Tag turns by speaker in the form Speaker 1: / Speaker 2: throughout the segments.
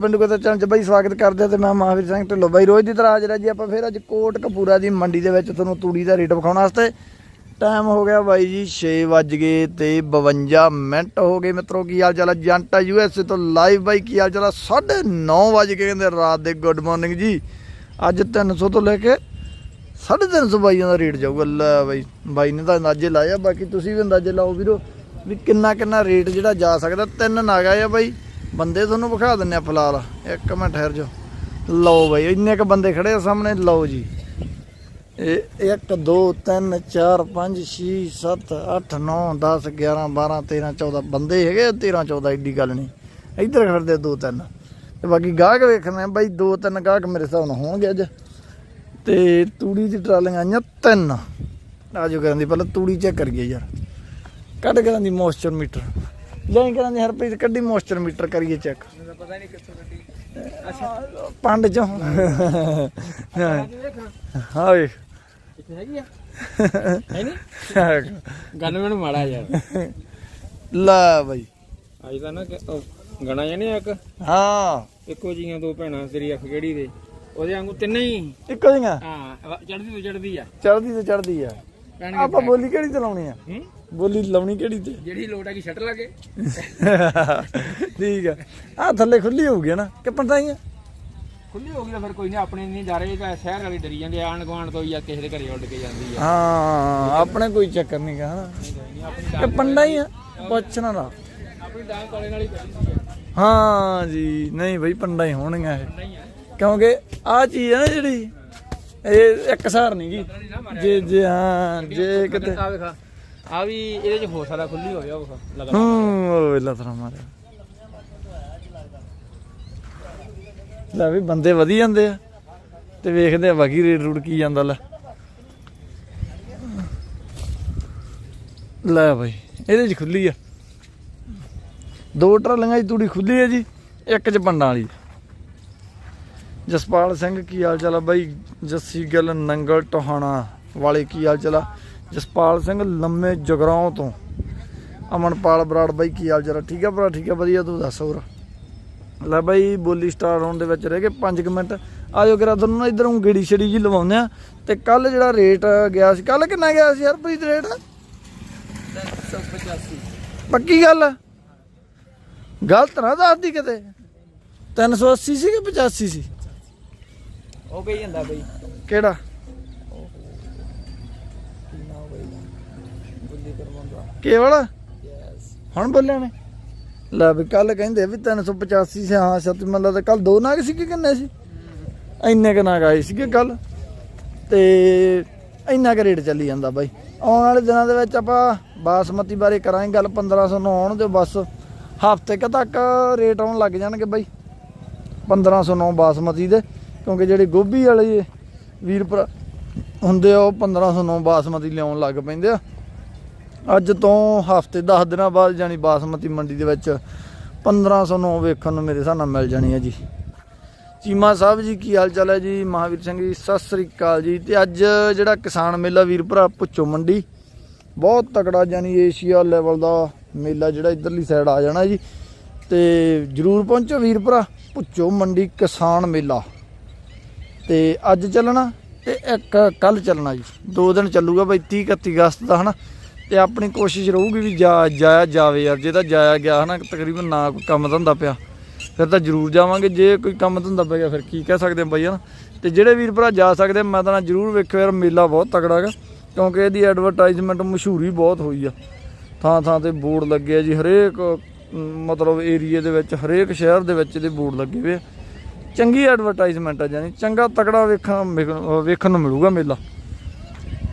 Speaker 1: ਪਿੰਡ ਕੋਤੇ ਚੈਨਲ 'ਚ ਬਾਈ ਸਵਾਗਤ ਕਰਦੇ ਆ ਤੇ ਮੈਂ ਮਹਾਵੀਰ ਸਿੰਘ ਢਿੱਲੋਂ। ਬਾਈ ਰੋਜ਼ ਦੀ ਤਰ੍ਹਾਂ ਹਾਜ਼ਰ ਆ ਜੀ, ਆਪਾਂ ਫੇਰ ਅੱਜ ਕੋਟ ਕਪੂਰਾ ਦੀ ਮੰਡੀ ਦੇ ਵਿੱਚ ਤੁਹਾਨੂੰ ਤੂੜੀ ਦਾ ਰੇਟ ਵਿਖਾਉਣ ਵਾਸਤੇ। ਟਾਈਮ ਹੋ ਗਿਆ ਬਾਈ ਜੀ 6 ਵੱਜ ਗਏ ਤੇ 52 ਮਿੰਟ ਹੋ ਗਏ ਮਿੱਤਰੋ, ਕੀ ਹਾਲ ਚਾਲ ਹੈ ਜੰਟਾ ਯੂਐਸਏ ਤੋਂ ਲਾਈਵ ਬਾਈ, ਕੀ ਹਾਲ ਚਾਲ ਹੈ 9:30 ਵੱਜ ਗਏ ਕਹਿੰਦੇ ਰਾਤ ਦੇ ਗੁੱਡ ਮਾਰਨਿੰਗ ਜੀ। ਅੱਜ 300 ਤੋਂ ਲੈ ਕੇ 350 ਬਾਈਆਂ ਦਾ ਰੇਟ ਜਾਊਗਾ। ਲੈ ਬਾਈ ਬਾਈ ਨੇ ਤਾਂ ਅੰਦਾਜ਼ੇ ਲਾਇਆ ਬਾਕੀ ਤੁਸੀਂ ਵੀ ਅੰਦਾਜ਼ੇ ਲਾਓ ਵੀਰੋ ਵੀ ਕਿੰਨਾ ਕਿੰਨਾ ਰੇਟ ਜਿਹੜਾ ਜਾ ਸਕਦਾ। ਤਿੰਨ ਨਾਗਾ ਆ ਬਾਈ। ਬੰਦੇ ਤੁਹਾਨੂੰ ਵਿਖਾ ਦਿੰਨੇ ਆ ਫਿਲਹਾਲ। ਇੱਕ ਮਿੰਟ ਠਹਿਰ ਜਾਓ। ਲਓ ਬਾਈ ਇੰਨੇ ਕ ਬੰਦੇ ਖੜੇ ਆ ਸਾਹਮਣੇ ਲਓ ਜੀ। ਇਹ 1 2 3 4 5 6 7 8 9 10 11 12 13 14 ਬੰਦੇ ਹੈਗੇ ਆ, 13 14 ਐਡੀ ਗੱਲ ਨਹੀਂ। ਇੱਧਰ ਖੜਦੇ ਦੋ ਤਿੰਨ। ਤੇ ਬਾਕੀ ਗਾਹਕ ਵੇਖਣੇ ਆ ਬਾਈ ਦੋ ਤਿੰਨ ਗਾਹਕ ਮੇਰੇ ਹਿਸਾਬ ਨਾਲ ਹੋਣਗੇ ਅੱਜ। ਤੇ ਤੂੜੀ ਦੀ ਟਰਾਲੀਆਂ ਆਈਆਂ ਤਿੰਨ। ਆਜੋ ਕਰਨ ਦੀ ਪਹਿਲਾਂ ਤੂੜੀ ਚੈੱਕ ਕਰੀਏ ਯਾਰ। ਕੱਢ ਕਰਾਂ ਦੀ ਮੋਇਸਚਰ ਮੀਟਰ। ਲੈ ਕਰਾਂ ਦੀ ਹਰਪ੍ਰੀਤ ਕੱਢੀ ਮੋਇਸਚਰ ਮੀਟਰ ਕਰੀਏ ਚੈੱਕ
Speaker 2: ਪਤਾ ਨਹੀਂ ਕਿੱਥੋਂ ਕੱਢੀ
Speaker 1: ਪੰਡ ਚੋਂ। ਹਾਂ ਵੇਖ।
Speaker 2: ਕਿੱਥੇ ਹੈਗੀ ਆ? ਹੈ ਨਹੀਂ ਗਨ ਮੈਨੂੰ ਮਾੜਾ ਯਾਰ।
Speaker 1: ਲੈ ਬਾਈ।
Speaker 2: ਅੱਜ ਤਾਂ ਨਾ ਗਣਾ ਜਾਨੀ ਇੱਕ?
Speaker 1: ਹਾਂ।
Speaker 2: ਇੱਕੋ ਜੀਆਂ ਦੋ ਭੈਣਾਂ ਤੇਰੀ ਅੱਖ ਕਿਹੜੀ ਦੇ? ਉਹਦੇ ਵਾਂਗੂ ਤਿੰਨੇ ਹੀ।
Speaker 1: ਇੱਕੋ ਜਿਹੀਆਂ?
Speaker 2: ਹਾਂ ਚੜਦੀ ਤੋਂ ਚੜਦੀ ਆ।
Speaker 1: ਚੜਦੀ ਤੇ ਚੜਦੀ ਆ। ਆਪਾਂ ਬੋਲੀ ਕਿਹੜੀ ਚਲਾਉਣੀ ਆ? ਬੋਲੀ ਲਾਉਣੀ ਕਿਹੜੀ ਤੇ?
Speaker 2: ਜਿਹੜੀ ਲੋਟ ਆ ਕਿ ਸ਼ਟਰ ਲੱਗੇ।
Speaker 1: ਠੀਕ ਆ। ਆ ਥੱਲੇ ਖੁੱਲੀ ਹੋਊਗੀ ਨਾ ਕਿ ਪੰਦਾ ਹੀ ਆ
Speaker 2: ਖੁੱਲੀ ਹੋ ਗਈ ਤਾਂ ਫਿਰ ਕੋਈ ਨਹੀਂ ਆਪਣੇ ਨਹੀਂ ਜਾ ਰਹੇ ਤਾਂ ਸ਼ਹਿਰ ਵਾਲੀ ਡਰੀ ਜਾਂਦੇ ਆਣ ਗਵਾਣ ਤੋਂ ਜਾਂ ਕਿਸੇ ਦੇ ਘਰੇ ਉੱਡ ਕੇ ਜਾਂਦੀ ਆ
Speaker 1: ਹਾਂ ਆਪਣੇ ਕੋਈ ਚੱਕਰ ਨਹੀਂ ਗਾ ਹਨਾ ਕਿ ਪੰਡਾ ਹੀ ਆ ਪੁੱਛਣਾ ਨਾ
Speaker 2: ਆਪਣੀ ਡਾਂਗ ਕਾਲੇ ਨਾਲ ਹੀ
Speaker 1: ਹਾਂ। ਜੀ ਨਹੀਂ ਬਈ ਪੰਡਾ ਹੀ ਹੋਣਗੀਆਂ ਇਹ।
Speaker 2: ਆ।
Speaker 1: ਕਿਉਂਕਿ ਆ ਚੀਜ਼ ਹੈ ਨਾ ਜਿਹੜੀ ਇਹ ਇੱਕ ਸਾਰ ਨਹੀਂ ਗੀ। ਜੇ ਜੇ ਹਾਂ ਜੇ ਕਿਤੇ
Speaker 2: ਆ ਵੀ ਇਹਦੇ ਚ ਹੋ ਸਕਦਾ ਖੁੱਲੀ ਹੋਵੇ ਉਹ ਲਗਾ
Speaker 1: ਹੂੰ ਵੇਲਾ ਤਰਾ ਮਾਰਿਆ। ਲੈ ਵੀ ਬੰਦੇ ਵਧੀ ਜਾਂਦੇ ਆ, ਤੇ ਵੇਖਦੇ ਆ ਬਾਕੀ ਰੇਡ ਰੂਡ ਕੀ ਜਾਂਦਾ, ਲੈ। ਲੈ ਬਾਈ, ਇਹਦੇ ਚ ਖੁੱਲੀ ਆ। ਦੋ ਟਰਾਲੀਆਂ ਦੀ ਤੂੜੀ ਖੁੱਲੀ ਹੈ ਜੀ, ਇੱਕ ਚ ਪੰਡਾਂ ਵਾਲੀ। ਜਸਪਾਲ ਸਿੰਘ, ਕੀ ਹਾਲ ਚਾਲ ਆ? ਬਾਈ, ਜੱਸੀ ਗੱਲ, ਨੰਗਲ, ਟੋਹਾਣਾ ਵਾਲੇ, ਕੀ ਹਾਲ ਚਾਲ ਆ? ਜਸਪਾਲ ਸਿੰਘ ਲੰਮੇ ਜਗਰਾਉਂ ਤੋਂ। ਅਮਨਪਾਲ ਬਰਾੜ ਬਾਈ ਕੀ ਹਾਲ ਆ? ਠੀਕ ਆ ਭਰਾ ਠੀਕ ਆ? ਵਧੀਆ ਤੂੰ ਦੱਸ ਹੋਰ? ਲੈ ਬਾਈ ਬੋਲੀ ਸਟਾਰ ਹੋਣ ਦੇ ਵਿੱਚ ਰਹਿ ਗਏ 5 ਮਿੰਟ। ਆਜੋ ਕਰਾ ਤੁਹਾਨੂੰ ਨਾ ਇਧਰੋਂ ਗੇੜੀ ਛੜੀ ਜੀ ਲਵਾਉਂਦੇ ਆ। ਤੇ ਕੱਲ ਜਿਹੜਾ ਰੇਟ ਗਿਆ ਸੀ ਕੱਲ ਕਿੰਨਾ ਗਿਆ ਸੀ ਹਰਪ੍ਰੀਤ ਰੇਟ
Speaker 2: 385
Speaker 1: ਪੱਕੀ ਗੱਲ? ਗਲਤ ਨਾ ਦੱਸਦੀ ਕਿਤੇ। 380 ਸੀ ਕਿ 85 ਸੀ?
Speaker 2: ਉਹ ਕਹੀ ਜਾਂਦਾ ਬਈ।
Speaker 1: ਕਿਹੜਾ?
Speaker 2: ਕਰਵਾਉਂਦਾ।
Speaker 1: ਕੇਵਲ? ਹੁਣ ਬੋਲਿਆ ਨੇ? ਲੈ ਵੀ ਕੱਲ ਕਹਿੰਦੇ ਵੀ 385 ਸੀ ਹਾਂ ਸੱਤ ਮਤਲਬ ਤਾਂ ਕੱਲ ਦੋ ਨਾਗ ਸੀ ਕਿ ਕਿੰਨੇ ਸੀ? ਇੰਨੇ ਕ ਨਾਗ ਆਏ ਸੀਗੇ ਕੱਲ। ਤੇ ਇੰਨਾ ਕ ਰੇਟ ਚੱਲੀ ਜਾਂਦਾ ਬਾਈ। ਆਉਣ ਵਾਲੇ ਦਿਨਾਂ ਦੇ ਵਿੱਚ ਆਪਾਂ ਬਾਸਮਤੀ ਬਾਰੇ ਕਰਾਂਗੇ ਗੱਲ 1500 ਨੂੰ ਆਉਣ ਦਿਓ ਬਸ। ਹਫ਼ਤੇ ਕ ਤੱਕ ਰੇਟ ਆਉਣ ਲੱਗ ਜਾਣਗੇ ਬਾਈ। 1509 ਬਾਸਮਤੀ ਦੇ ਕਿਉਂਕਿ ਜਿਹੜੇ ਗੋਭੀ ਵਾਲੇ ਵੀਰ ਹੁੰਦੇ ਆ ਉਹ 1509 ਬਾਸਮਤੀ ਲਿਆਉਣ ਲੱਗ ਪੈਂਦੇ ਆ। ਅੱਜ ਤੋਂ ਹਫ਼ਤੇ 10 ਦਿਨਾਂ ਬਾਅਦ ਜਾਨੀ ਬਾਸਮਤੀ ਮੰਡੀ ਦੇ ਵਿੱਚ 1509 ਵੇਖਣ ਨੂੰ ਮੇਰੇ ਹਿਸਾਬ ਨਾਲ ਮਿਲ ਜਾਣੀ ਹੈ ਜੀ। ਚੀਮਾ ਸਾਹਿਬ ਜੀ, ਕੀ ਹਾਲ ਚਾਲ ਹੈ ਜੀ? ਮਹਾਵੀਰ ਸਿੰਘ ਜੀ, ਸਤਿ ਸ੍ਰੀ ਅਕਾਲ ਜੀ। ਤੇ ਅੱਜ ਜਿਹੜਾ ਕਿਸਾਨ ਮੇਲਾ ਵੀਰ ਭਰਾ, ਪੁੱਛੋ ਮੰਡੀ, ਬਹੁਤ ਤਕੜਾ ਜਾਨੀ ਏਸ਼ੀਆ ਲੈਵਲ ਦਾ ਮੇਲਾ ਜਿਹੜਾ ਇਧਰਲੀ ਸਾਈਡ ਆ ਜਾਣਾ ਜੀ। ਤੇ ਜਰੂਰ ਪਹੁੰਚੋ ਵੀਰ ਭਰਾ, ਪੁੱਛੋ ਮੰਡੀ ਕਿਸਾਨ ਮੇਲਾ। ਤੇ ਅੱਜ ਚੱਲਣਾ ਤੇ ਇੱਕ ਕੱਲ ਚੱਲਣਾ ਜੀ। ਦੋ ਦਿਨ ਚੱਲੂਗਾ ਬਈ 30 31 ਅਗਸਤ ਦਾ, ਹਨਾ? ਤੇ ਆਪਣੀ ਕੋਸ਼ਿਸ਼ ਰਹੂਗੀ ਵੀ ਜਾ ਜਾਇਆ ਜਾਵੇ ਯਾਰ, ਜੇ ਤਾਂ ਜਾਇਆ ਗਿਆ ਹਨਾ, ਤਕਰੀਬਨ ਨਾ ਕੋਈ ਕੰਮ ਧੰਦਾ ਪਿਆ, ਫਿਰ ਤਾਂ ਜ਼ਰੂਰ ਜਾਵਾਂਗੇ, ਜੇ ਕੋਈ ਕੰਮ ਧੰਦਾ ਪੈ ਗਿਆ ਫਿਰ ਕੀ ਕਹਿ ਸਕਦੇ ਆ ਬਈ ਹਨਾ? ਤੇ ਜਿਹੜੇ ਵੀਰ ਭਰਾ ਜਾ ਸਕਦੇ ਮੈਂ ਤਾਂ ਨਾ ਜ਼ਰੂਰ ਵੇਖਿਓ ਯਾਰ, ਮੇਲਾ ਬਹੁਤ ਤਕੜਾ ਹੈਗਾ, ਕਿਉਂਕਿ ਇਹਦੀ ਐਡਵਰਟਾਈਜ਼ਮੈਂਟ ਮਸ਼ਹੂਰੀ ਬਹੁਤ ਹੋਈ ਆ। ਥਾਂ ਥਾਂ ਤੇ ਬੋਰਡ ਲੱਗੇ ਆ ਜੀ, ਹਰੇਕ ਮਤਲਬ ਏਰੀਏ ਦੇ ਵਿੱਚ, ਹਰੇਕ ਸ਼ਹਿਰ ਦੇ ਵਿੱਚ ਇਹਦੇ ਬੋਰਡ ਲੱਗੇ ਹੋਏ ਆ। ਚੰਗੀ ਐਡਵਰਟਾਈਜ਼ਮੈਂਟ ਆ ਜਾਨੀ ਚੰਗਾ ਤਕੜਾ ਵੇਖਣ ਵੇਖਣ- ਵੇਖਣ ਨੂੰ ਮਿਲੂਗਾ ਮੇਲਾ।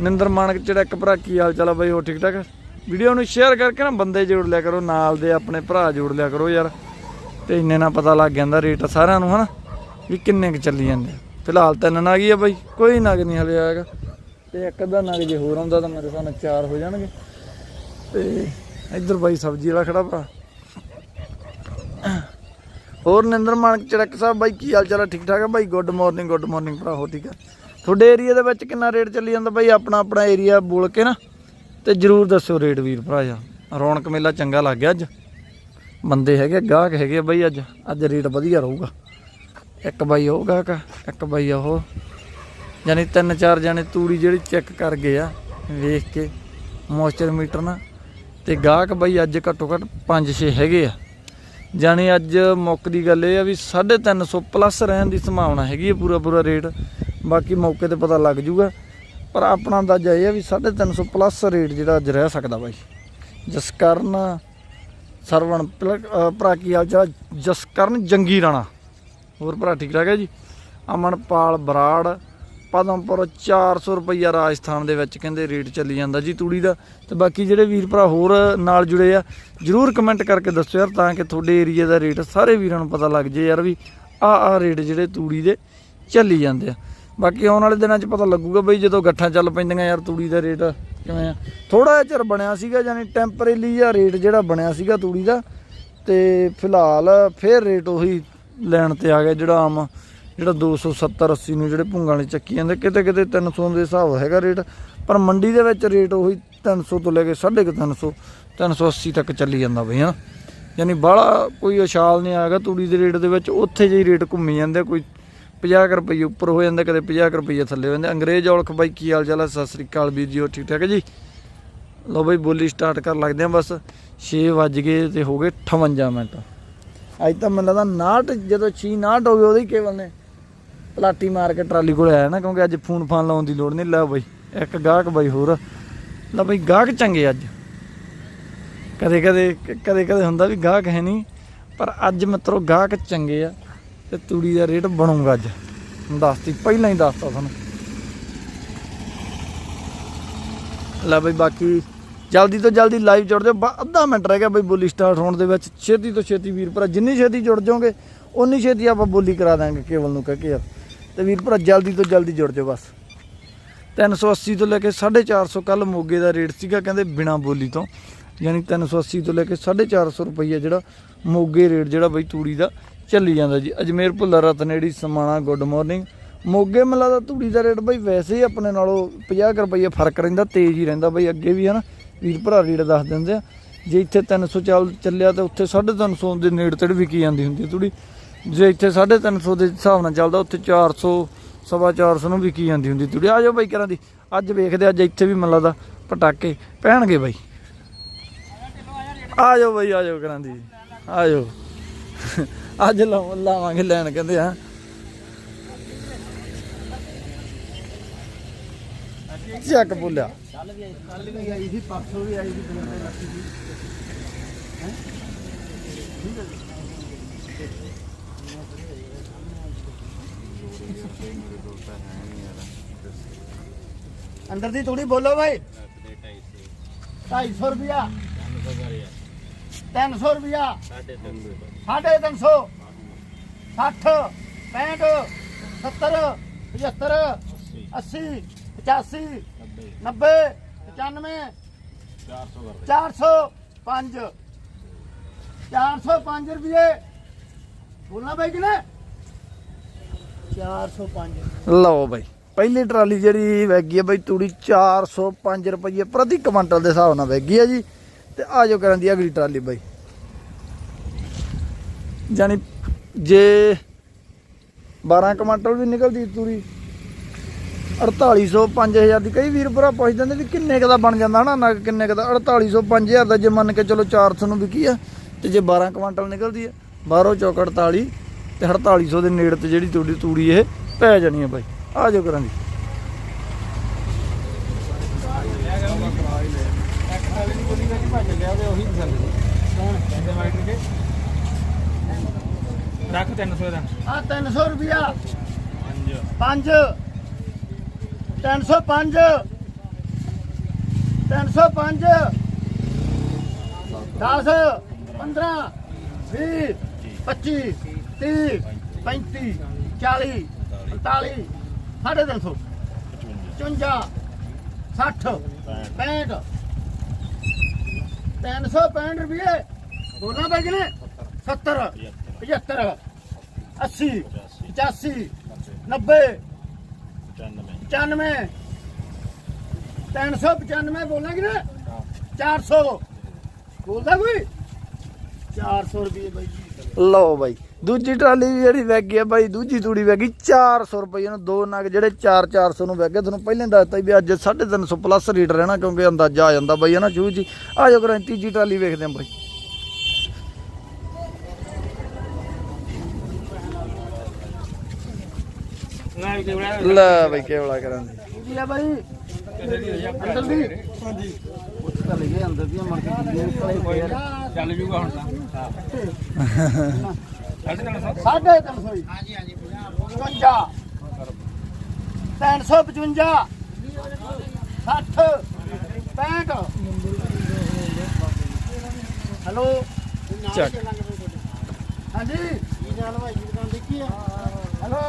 Speaker 1: ਨਿੰਦਰ ਮਾਨਕ ਜਿਹੜਾ ਇੱਕ ਭਰਾ, ਕੀ ਹਾਲ ਚਾਲ ਆ ਬਾਈ? ਹੋ ਠੀਕ ਠਾਕ? ਵੀਡੀਓ ਨੂੰ ਸ਼ੇਅਰ ਕਰਕੇ ਨਾ ਬੰਦੇ ਜੋੜ ਲਿਆ ਕਰੋ, ਨਾਲ ਦੇ ਆਪਣੇ ਭਰਾ ਜੋੜ ਲਿਆ ਕਰੋ ਯਾਰ। ਤੇ ਇੰਨੇ ਨਾਲ ਪਤਾ ਲੱਗ ਜਾਂਦਾ ਰੇਟ ਸਾਰਿਆਂ ਨੂੰ, ਹਨਾ? ਵੀ ਕਿੰਨੇ ਕੁ ਚੱਲੀ ਜਾਂਦੇ ਫਿਲਹਾਲ ਤਿੰਨ ਨਗ ਹੀ ਆ ਬਾਈ, ਕੋਈ ਨਗ ਨਹੀਂ ਹਲੇ ਆਏਗਾ। ਤੇ ਇੱਕ ਅੱਧਾ ਨਗ ਜੇ ਹੋਰ ਆਉਂਦਾ ਤਾਂ ਮੇਰੇ ਹਿਸਾਬ ਚਾਰ ਹੋ ਜਾਣਗੇ। ਤੇ ਇੱਧਰ ਬਾਈ ਸਬਜ਼ੀ ਵਾਲਾ ਖੜਾ ਭਰਾ। ਹੋਰ ਨਿੰਦਰ ਮਾਨਕ, ਚੜਕ ਸਾਹਿਬ ਬਾਈ, ਕੀ ਹਾਲ ਚਾਲ ਠੀਕ ਠਾਕ ਹੈ ਬਾਈ? ਗੁੱਡ ਮਾਰਨਿੰਗ ਗੁੱਡ ਮਾਰਨਿੰਗ ਭਰਾ ਹੋ ਠੀਕ ਹੈ ਤੁਹਾਡੇ ਏਰੀਆ ਦੇ ਵਿੱਚ ਕਿੰਨਾ ਰੇਟ ਚੱਲੀ ਜਾਂਦਾ ਬਾਈ? ਆਪਣਾ ਆਪਣਾ ਏਰੀਆ ਬੋਲ ਕੇ ਨਾ, ਤੇ ਜਰੂਰ ਦੱਸਿਓ ਰੇਟ ਵੀਰ ਭਰਾ ਯਾਰ ਰੌਣਕ ਮੇਲਾ ਚੰਗਾ ਲੱਗ ਗਿਆ ਅੱਜ। ਬੰਦੇ ਹੈਗੇ, ਗਾਹਕ ਹੈਗੇ ਆ ਬਈ ਅੱਜ। ਅੱਜ ਰੇਟ ਵਧੀਆ ਰਹੂਗਾ। ਇੱਕ ਬਾਈ ਉਹ ਗਾਹਕ ਇੱਕ ਬਾਈ ਉਹ। ਯਾਨੀ ਤਿੰਨ ਚਾਰ ਜਣੇ ਤੂੜੀ ਜਿਹੜੀ ਚੈੱਕ ਕਰ ਗਏ ਆ, ਵੇਖ ਕੇ ਮੋਇਸਚਰ ਮੀਟਰ ਨਾਲ ਤੇ ਗਾਹਕ ਬਾਈ ਅੱਜ ਘੱਟੋ ਘੱਟ 5-6 ਹੈਗੇ ਆ। ਜਾਣੀ ਅੱਜ ਮੁੱਕ ਦੀ ਗੱਲ ਇਹ ਆ ਵੀ 350 ਪਲੱਸ ਰਹਿਣ ਦੀ ਸੰਭਾਵਨਾ ਹੈਗੀ ਹੈ ਪੂਰਾ ਪੂਰਾ ਰੇਟ ਬਾਕੀ ਮੌਕੇ ਤੇ ਪਤਾ ਲੱਗ ਜੂਗਾ। ਪਰ ਆਪਣਾ ਅੰਦਾਜ਼ਾ ਇਹ ਆ ਵੀ 350 ਪਲੱਸ ਰੇਟ ਜਿਹੜਾ ਅੱਜ ਰਹਿ ਸਕਦਾ ਬਾਈ। ਜਸਕਰਨ, ਸਰਵਣ ਪਲ- ਭਰਾ ਕੀ ਹਾਲ ਚਾਲ? ਜਸਕਰਨ, ਜੰਗੀ ਰਾਣਾ। ਹੋਰ ਭਰਾ ਠੀਕ ਲੱਗਾ ਜੀ? ਅਮਨਪਾਲ ਬਰਾੜ, ਪਦਮਪੁਰ 400 ਰੁਪਈਆ ਰਾਜਸਥਾਨ ਦੇ ਵਿੱਚ ਕਹਿੰਦੇ ਰੇਟ ਚੱਲੀ ਜਾਂਦਾ ਜੀ ਤੂੜੀ ਦਾ। ਤੇ ਬਾਕੀ ਜਿਹੜੇ ਵੀਰ ਭਰਾ ਹੋਰ ਨਾਲ ਜੁੜੇ ਆ, ਜਰੂਰ ਕਮੈਂਟ ਕਰਕੇ ਦੱਸੋ ਯਾਰ, ਤਾਂ ਕਿ ਤੁਹਾਡੇ ਏਰੀਆ ਦਾ ਰੇਟ ਸਾਰੇ ਵੀਰਾਂ ਨੂੰ ਪਤਾ ਲੱਗ ਜੇ ਯਾਰ ਵੀ ਆ ਆ ਰੇਟ ਜਿਹੜੇ ਤੂੜੀ ਦੇ ਚੱਲੀ ਜਾਂਦੇ ਆ। ਬਾਕੀ ਆਉਣ ਵਾਲੇ ਦਿਨਾਂ 'ਚ ਪਤਾ ਲੱਗੂਗਾ ਬਈ ਜਦੋਂ ਗੱਠਾਂ ਚੱਲ ਪੈਂਦੀਆਂ ਯਾਰ ਤੂੜੀ ਦਾ ਰੇਟ ਕਿਵੇਂ ਆ। ਥੋੜਾ ਜਿਹਾ ਚਿਰ ਬਣਿਆ ਸੀਗਾ ਯਾਨੀ ਟੈਂਪਰੇਰੀ ਜਿਹਾ ਰੇਟ ਜਿਹੜਾ ਬਣਿਆ ਸੀਗਾ ਤੂੜੀ ਦਾ ਤੇ ਫਿਲਹਾਲ ਫੇਰ ਰੇਟ ਉਹੀ ਲੈਣ ਤੇ ਆ ਗਿਆ ਜਿਹੜਾ ਆਮ, ਜਿਹੜਾ 270 80 ਨੂੰ ਜਿਹੜੇ ਭੁੰਗਾਂ ਵਾਲੀ ਚੱਕੀ ਜਾਂਦੇ ਕਿਤੇ ਕਿਤੇ 300 ਦੇ ਹਿਸਾਬ ਹੈਗਾ ਰੇਟ, ਪਰ ਮੰਡੀ ਦੇ ਵਿੱਚ ਰੇਟ ਉਹੀ 300 ਤੋਂ ਲੈ ਕੇ 350 380 ਤੱਕ ਚੱਲੀ ਜਾਂਦਾ ਬਈ, ਹਾਂ। ਯਾਨੀ ਬਾਹਲਾ ਕੋਈ ਉਛਾਲ ਨਹੀਂ ਆਗਾ ਤੂੜੀ ਦੇ ਰੇਟ ਦੇ ਵਿੱਚ, ਉੱਥੇ ਜਿਹੀ ਰੇਟ ਘੁੰਮੀ ਜਾਂਦੇ ਕੋਈ 50 ਕੁ ਰੁਪਏ ਉੱਪਰ ਹੋ ਜਾਂਦੇ, ਕਦੇ 50 ਕੁ ਰੁਪਏ ਥੱਲੇ ਹੋ ਜਾਂਦੇ। ਅੰਗਰੇਜ਼ ਔਲਖ ਬਾਈ, ਕੀ ਹਾਲ ਚਾਲ ਹੈ ਸਤਿ ਸ੍ਰੀ ਅਕਾਲ ਵੀਰ ਜੀ ਹੋ ਠੀਕ ਠਾਕ ਜੀ? ਲਓ ਬਈ, ਬੋਲੀ ਸਟਾਰਟ ਕਰ ਲੱਗਦੇ ਆ ਬਸ। 6 ਵੱਜ ਗਏ ਤੇ ਹੋ ਗਏ 58 ਮਿੰਟ। ਅੱਜ ਤਾਂ ਮੈਨੂੰ ਲੱਗਦਾ 59 ਜਦੋਂ 6 59 ਹੋ ਗਏ ਉਹਦੇ ਹੀ ਕੇਵਲ ਨੇ ਪਲਾਟੀ ਮਾਰ ਕੇ ਟਰਾਲੀ ਕੋਲ ਆਇਆ ਨਾ, ਕਿਉਂਕਿ ਅੱਜ ਫੋਨ ਫਾਨ ਲਾਉਣ ਦੀ ਲੋੜ ਨਹੀਂ। ਲੈ ਬਈ, ਇੱਕ ਗਾਹਕ ਬਾਈ ਹੋਰ। ਲੈ ਬਈ, ਗਾਹਕ ਚੰਗੇ ਅੱਜ। ਕਦੇ ਕਦੇ ਕਦੇ ਕਦੇ ਹੁੰਦਾ ਵੀ ਗਾਹਕ ਹੈ ਨਹੀਂ, ਪਰ ਅੱਜ ਮਿੱਤਰੋ, ਗਾਹਕ ਚੰਗੇ ਆ। ਤੇ ਤੂੜੀ ਦਾ ਰੇਟ ਬਣੂਗਾ ਅੱਜ। ਦੱਸਤੀ ਪਹਿਲਾਂ ਹੀ ਦੱਸਤਾ ਤੁਹਾਨੂੰ। ਲੈ ਬਈ ਬਾਕੀ ਜਲਦੀ ਤੋਂ ਜਲਦੀ ਲਾਈਵ ਜੁੜ ਜਾਓ। ਅੱਧਾ ਮਿੰਟ ਰਹਿ ਗਿਆ ਬਈ ਬੋਲੀ ਸਟਾਰਟ ਹੋਣ ਦੇ ਵਿੱਚ। ਛੇਤੀ ਤੋਂ ਛੇਤੀ ਵੀਰ ਭਰਾ, ਜਿੰਨੀ ਛੇਤੀ ਜੁੜ ਜਾਓਗੇ ਉਨੀ ਛੇਤੀ ਆਪਾਂ ਬੋਲੀ ਕਰਾ ਦਾਂਗੇ, ਕੇਵਲ ਨੂੰ ਕਹਿ ਕੇ ਯਾਰ। ਤੇ ਵੀਰ ਭਰਾ, ਜਲਦੀ ਤੋਂ ਜਲਦੀ ਜੁੜ ਜਾਓ ਬਸ। 380 ਤੋਂ ਲੈ ਕੇ 450 ਕੱਲ ਮੋਗੇ ਦਾ ਰੇਟ ਸੀਗਾ, ਕਹਿੰਦੇ ਬਿਨਾ ਬੋਲੀ ਤੋਂ। ਯਾਨੀ 380 ਤੋਂ ਲੈ ਕੇ 450 ਰੁਪਈਆ ਜਿਹੜਾ ਮੋਗੇ ਰੇਟ ਜਿਹੜਾ ਬਈ ਤੂੜੀ ਦਾ ਚੱਲੀ ਜਾਂਦਾ ਜੀ। Ajmer Bhullar Ratneri, Samana, good morning. ਮੋਗੇ ਮਲਾ ਦਾ ਤੂੜੀ ਦਾ ਰੇਟ ਬਈ ਵੈਸੇ ਹੀ ਆਪਣੇ ਨਾਲੋਂ 50 ਕੁ ਰੁਪਈਆ ਫ਼ਰਕ ਰਹਿੰਦਾ, ਤੇਜ਼ ਹੀ ਰਹਿੰਦਾ ਬਈ। ਅੱਗੇ ਵੀ ਹਨਾ ਵੀਰ ਭਰਾ ਰੇਟ ਦੱਸ ਦਿੰਦੇ ਆ। ਜੇ ਇੱਥੇ 300 ਚੱਲ ਚੱਲਿਆ ਤੇ ਉੱਥੇ 350 ਦੇ ਨੇੜੇ ਤੇੜ ਵਿਕੀ ਜਾਂਦੀ ਹੁੰਦੀ ਹੈ ਤੂੜੀ। ਜੇ ਇੱਥੇ 350 ਦੇ ਹਿਸਾਬ ਨਾਲ ਚੱਲਦਾ, ਉੱਥੇ 400 ਸਵਾ 400 ਨੂੰ ਵਿਕੀ ਜਾਂਦੀ ਹੁੰਦੀ ਤੂੜੀ। ਆ ਜਾਓ ਬਾਈ ਕਰਾਂ ਦੀ। ਅੱਜ ਵੇਖਦੇ ਅੱਜ ਇੱਥੇ ਵੀ ਮੈਨੂੰ ਦਾ ਪਟਾਕੇ ਪਹਿਣਗੇ ਬਾਈ। ਆ ਜਾਓ ਬਾਈ ਆ ਜਾਓ ਕਰਾਂ ਦੀ ਆ ਜਾਓ ਅੱਜ ਲਾਵਾਂ- ਲਾਵਾਂਗੇ ਲੈਣ ਕਹਿੰਦੇ ਆ। ਚੱਕ ਬੋਲਿਆ।
Speaker 3: ਅੰਦਰ ਦੀ ਥੋੜੀ ਬੋਲੋ ਭਾਈ 250 ਰੁਪਿਆ 300 ਰੁਪਿਆ 350 60 65 70 75 80 85 90 95 405 405 ਰੁਪਏ। ਬੋਲਣਾ ਭਾਈ ਕਿਨੇ 405
Speaker 1: ਲਓ ਬਾਈ ਪਹਿਲੀ ਟਰਾਲੀ ਜਿਹੜੀ ਵੈਗੀ ਆ ਬਾਈ ਤੂੜੀ 405 ਰੁਪਏ ਪ੍ਰਤੀ ਕੁਇੰਟਲ ਦੇ ਹਿਸਾਬ ਨਾਲ ਵੈਗੀ ਆ ਜੀ। ਤੇ ਆ ਜਾਓ ਕਰਨ ਦੀ ਅਗਲੀ ਟਰਾਲੀ ਬਾਈ। ਜਾਨੀ ਜੇ 12 ਕੁਇੰਟਲ ਵੀ ਨਿਕਲਦੀ ਤੂੜੀ 4800 5000 ਦੀ ਕਈ ਵੀਰ ਭਰਾ ਪੁੱਛ ਦਿੰਦੇ ਵੀ ਕਿੰਨੇ ਕੁ ਦਾ ਬਣ ਜਾਂਦਾ ਹਨਾ ਨਗ ਕਿੰਨੇ ਕੁ ਦਾ 4800 5000 ਦਾ ਜੇ ਮੰਨ ਕੇ ਚਲੋ 400 ਨੂੰ ਵਿਕੀ ਆ, ਤੇ ਜੇ 12 ਕੁਇੰਟਲ ਨਿਕਲਦੀ ਆ 12 ਚੌਕ 48 ਤੇ 4800 ਦੇ ਨੇੜੇ ਤੇ ਜਿਹੜੀ ਤੁਹਾਡੀ ਤੂੜੀ ਇਹ ਪੈ ਜਾਣੀ ਆ ਬਾਈ। ਆ ਜਾਓ ਕਰਾਂ ਦੀ
Speaker 2: ਇੱਕ ਟਰਾਲੀ ਦੀ ਬੋਲੀ ਦਾ ਕੀ ਭੱਜ ਲਿਆ ਉਹਦੇ ਉਹੀ ਪਸੰਦ ਸੀ ਕੌਣ ਕਹਿੰਦੇ ਮਾਈਟਰ ਕੇ ਰੱਖ 300 ਦਾ
Speaker 3: ਆ 300 ਰੁਪਿਆ 5 305 305 10 15 20 25 30 35 40 45 ਸਾਢੇ 300 55 60 65 365 ਰੁਪਏ। ਬੋਲਣਾ ਪੈ ਗਏ 70 75 80 85 90 95 395 ਬੋਲਾਂਗੇ ਨਾ? 400 ਬੋਲਦਾ ਕੋਈ? 400 ਰੁਪਏ ਬਾਈ ਜੀ।
Speaker 1: ਲਓ ਬਾਈ ਦੂਜੀ ਟਰਾਲੀ ਵੀ ਜਿਹੜੀ ਵਗ ਗਈ ਆ ਬਾਈ ਦੂਜੀ ਤੂੜੀ ਵਗ ਗਈ 400 ਰੁਪਏ ਨੂੰ ਦੋ ਨਗ ਜਿਹੜੇ 4 400 ਨੂੰ ਵਗ ਗਏ। ਤੁਹਾਨੂੰ ਪਹਿਲਾਂ ਹੀ ਦੱਸਤਾ ਵੀ ਅੱਜ 350 ਪਲੱਸ ਰੇਟ ਰਹਿਣਾ ਕਿਉਂਕਿ ਅੰਦਾਜ਼ਾ ਆ ਜਾਂਦਾ ਬਾਈ ਹਨਾ ਸ਼ੂ ਜੀ ਆ ਜਾਓ ਕਰਾਂ ਤੀਜੀ ਟਰਾਲੀ ਵੇਖਦੇ ਆਂ ਬਾਈ
Speaker 2: ਨਾ ਵੀ ਕਿਹੜਾ
Speaker 1: ਲੈ ਬਾਈ ਕੇਵਲਾ ਕਰਾਂ ਦੀ
Speaker 3: ਕੀ ਆ ਬਾਈ। ਅੰਦਰ ਦੀ। ਹਾਂਜੀ ਉੱਥੇ ਤਾਂ ਲਿਖੇ ਅੰਦਰ ਦੀ ਮਰ ਕੇ
Speaker 2: ਚੱਲ ਜੂਗਾ ਹੁਣ ਤਾਂ। ਨਾਲ ਸਭ
Speaker 3: ਸਾਢੇ ਤਿੰਨ ਸੌ ਹਾਂਜੀ ਹਾਂਜੀ 55 355 60 65 ਹੈਲੋ।
Speaker 1: ਚੱਕ
Speaker 3: ਹਾਂਜੀ। ਕੀ ਨਾਲ ਭਾਈ ਦੁਕਾਨ ਦੇਖੀ ਆ? ਹੈਲੋ।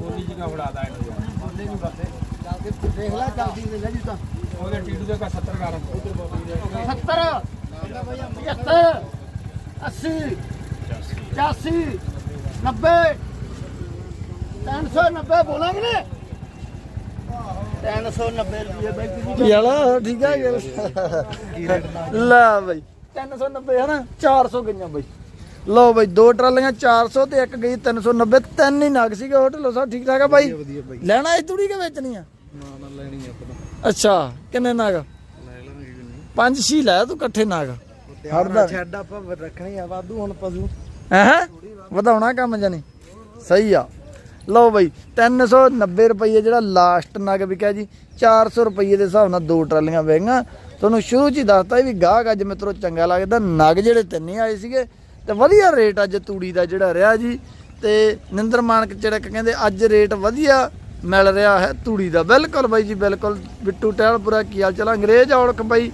Speaker 2: ਕੋਲੀ ਜੀ ਕਾ ਫੜਾਦਾ ਇਹਨੂੰ।
Speaker 3: ਬੰਦੇ ਨਹੀਂ ਬਾਤੇ ਚੱਲ ਕੇ ਦੇਖ ਲੈ ਜਲਦੀ ਦੇ ਲੈ ਜੀ ਤਾਂ।
Speaker 2: ਉਹਦੇ ਟੀਟੂ ਦੇ ਕਾ 70 ਕਰ
Speaker 3: 70 75 80 85 90 390 ਬੋਲਾਂਗੇ ਨੇ? 390 ਰੁਪਏ ਬਾਈ ਕਿਹਦੀ
Speaker 1: ਯਾਲਾ ਠੀਕ ਆ ਲੈ ਬਾਈ 390 ਹੈ ਨਾ? 400 ਗਈਆਂ ਬਾਈ। ਲਓ ਬਾਈ ਦੋ ਟਰਾਲੀਆਂ 400 ਤੇ ਇੱਕ ਗਈ 390 ਤਿੰਨ ਹੀ ਨਗ ਸੀਗੇ ਹੋਟਲ ਸਭ ਠੀਕ ਠਾਕ ਆ ਬਾਈ? ਲੈਣਾ ਇਹ ਤੂੜੀ ਕੇ ਵੇਚਣੀ ਆ?
Speaker 4: ਨਾ ਨਾ ਲੈਣੀ ਆ ਪਤਾ
Speaker 1: ਅੱਛਾ ਕਿੰਨੇ ਨਗ?
Speaker 4: ਲੈ
Speaker 1: ਪੰਜ ਛੀ ਲੈ ਤੂੰ ਇਕੱਠੇ ਨਗ। ਹੜਦਾ
Speaker 4: ਛੱਡ ਆਪਾਂ ਰੱਖਣੀ ਆ ਵਾਧੂ ਹੁਣ ਪਸ਼ੂ।
Speaker 1: ਹੈ ਵਧਾਉਣਾ ਕੰਮ ਜਾਨੀ। ਸਹੀ ਆ। ਲਓ ਬਈ 390 ਰੁਪਏ ਜਿਹੜਾ ਲਾਸਟ ਨਗ ਵਿਕਿਆ ਜੀ 400 ਰੁਪਏ ਦੇ ਹਿਸਾਬ ਨਾਲ ਦੋ ਟਰਾਲੀਆਂ ਵੇਗੀਆਂ ਤੁਹਾਨੂੰ ਸ਼ੁਰੂ ਚ ਹੀ ਦੱਸਤਾ ਵੀ ਗਾਹਕ ਅੱਜ ਮਿੱਤਰੋ ਚੰਗਾ ਲੱਗਦਾ। ਨਗ ਜਿਹੜੇ ਤਿੰਨੇ ਆਏ ਸੀਗੇ ਤੇ ਵਧੀਆ ਰੇਟ ਅੱਜ ਤੂੜੀ ਦਾ ਜਿਹੜਾ ਰਿਹਾ ਜੀ ਤੇ ਨਿੰਦਰ ਮਾਨਕ ਚੜਕ ਕਹਿੰਦੇ ਅੱਜ ਰੇਟ ਵਧੀਆ ਮਿਲ ਰਿਹਾ ਹੈ ਤੂੜੀ ਦਾ। ਬਿਲਕੁਲ ਬਾਈ ਜੀ, ਬਿਲਕੁਲ। ਬਿੱਟੂ ਟਹਿਲਪੁਰਾ, ਕੀ ਹਾਲ ਚਾਲ? ਅੰਗਰੇਜ਼ ਔਲਖ ਬਾਈ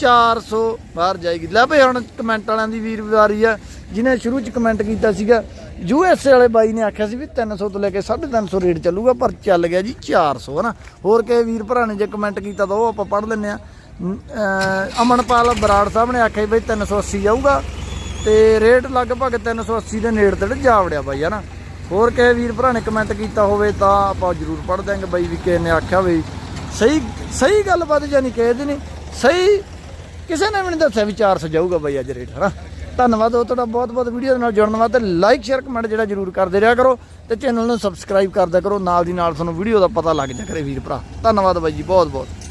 Speaker 1: 400 ਬਾਹਰ ਜਾਏਗੀ। ਲੈ ਭਈ ਹੁਣ ਕਮੈਂਟ ਵਾਲਿਆਂ ਦੀ ਵੀਰ ਵਾਰੀ ਆ ਜਿਹਨੇ ਸ਼ੁਰੂ ਚ ਕਮੈਂਟ ਕੀਤਾ ਸੀਗਾ ਯੂ ਐੱਸ ਏ ਵਾਲੇ ਬਾਈ ਨੇ ਆਖਿਆ ਸੀ ਵੀ 300 ਤੋਂ ਲੈ ਕੇ 350 ਰੇਟ ਚੱਲੂਗਾ, ਪਰ ਚੱਲ ਗਿਆ ਜੀ 400 ਹਨਾ? ਹੋਰ ਕਿਸੇ ਵੀਰ ਭਰਾ ਨੇ ਜੇ ਕਮੈਂਟ ਕੀਤਾ ਤਾਂ ਉਹ ਆਪਾਂ ਪੜ੍ਹ ਲੈਂਦੇ ਆ ਅਮਨਪਾਲ ਬਰਾੜ ਸਾਹਿਬ ਨੇ ਆਖਿਆ ਸੀ ਬਈ 380 ਜਾਊਗਾ। ਤੇ ਰੇਟ ਲਗਭਗ 380 ਦੇ ਨੇੜੇ ਤੇੜੇ ਜਾ ਵੜਿਆ ਬਾਈ ਹਨਾ ਹੋਰ ਕਿਸੇ ਵੀਰ ਭਰਾ ਨੇ ਕਮੈਂਟ ਕੀਤਾ ਹੋਵੇ ਤਾਂ ਆਪਾਂ ਜ਼ਰੂਰ ਪੜ੍ਹ ਦਾਂਗੇ ਬਾਈ ਵੀ ਕਿਸੇ ਨੇ ਆਖਿਆ ਵੀ ਸਹੀ ਸਹੀ ਗੱਲਬਾਤ ਜਾਨੀ ਕਿਸੇ ਦੀ ਨਹੀਂ, ਸਹੀ ਕਿਸੇ ਨੇ ਵੀ ਨਹੀਂ ਦੱਸਿਆ ਵੀ 400 ਜਾਊਗਾ ਬਾਈ ਅੱਜ ਰੇਟ ਹਨਾ ਧੰਨਵਾਦ ਉਹ ਤੁਹਾਡਾ ਬਹੁਤ ਬਹੁਤ ਵੀਡੀਓ ਦੇ ਨਾਲ ਜੁੜਨ ਵਾਸਤੇ ਲਾਈਕ ਸ਼ੇਅਰ ਕਮੈਂਟ ਜਿਹੜਾ ਜ਼ਰੂਰ ਕਰਦੇ ਰਿਹਾ ਕਰੋ ਤੇ ਚੈਨਲ ਨੂੰ ਸਬਸਕ੍ਰਾਈਬ ਕਰਦਿਆ ਕਰੋ, ਨਾਲ ਦੀ ਨਾਲ ਤੁਹਾਨੂੰ ਵੀਡੀਓ ਦਾ ਪਤਾ ਲੱਗ ਜਾ ਕਰੇ ਵੀਰ ਭਰਾ। ਧੰਨਵਾਦ ਬਾਈ ਜੀ, ਬਹੁਤ ਬਹੁਤ।